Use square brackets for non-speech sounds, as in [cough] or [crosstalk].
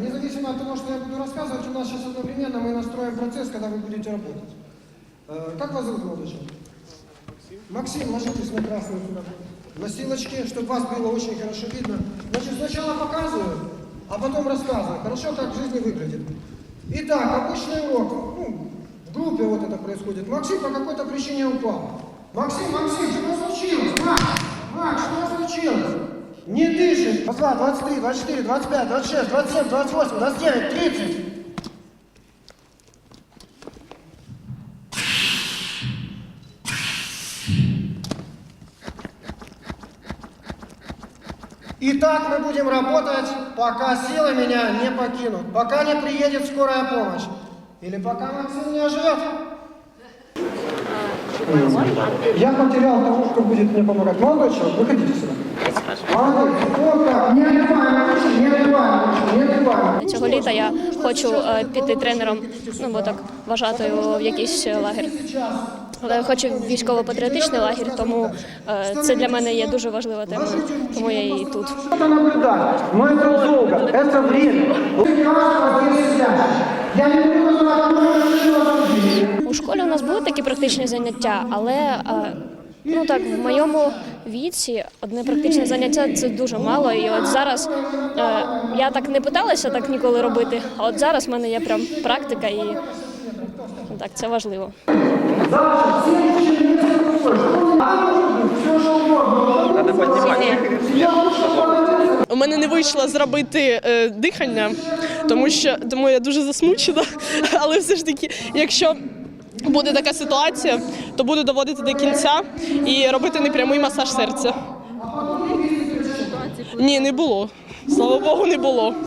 Независимо от того, что я буду рассказывать, у нас сейчас одновременно мы настроим процесс, когда вы будете работать. Э, Как вас зовут, человек? Максим, ложитесь на красную сюда. Носилочки, чтобы вас было очень хорошо видно. Значит, сначала показываю, а потом рассказываю. Хорошо, как в жизни выглядит. Итак, обычный урок. Ну, в группе вот это происходит. Максим по какой-то причине упал. Максим, Максим, что случилось? Макс, Макс, что случилось? Не дышит. 22, 23, 24, 25, 26, 27, 28, 29, 30. И так мы будем работать, пока силы меня не покинут, пока не приедет скорая помощь. Или пока Максим не оживет. Я потерял того, кто будет мне помогать. Молодой человек, выходите сюда. Цього літа я хочу е, піти тренером, ну бо так вважатою в якийсь е, лагерь. Але я хочу військово-патріотичний лагерь, тому е, це для мене є дуже важлива тема, тому я і тут. Это наблюдать, но это долго, это время. Вы каждого здесь сидящих. Я не буду называть, потому что это не У школі у нас були такі практичні заняття, але е, ну так в моєму віці одне практичне заняття це дуже мало. І от зараз е, я так не питалася так ніколи робити. А от зараз в мене є прям практика і так це важливо. У мене не вийшло зробити е, дихання, тому що тому я дуже засмучена. [laughs] Але все ж таки, якщо буде така ситуація, то буду доводити до кінця і робити непрямий масаж серця. Ні, не було. Слава Богу, не було.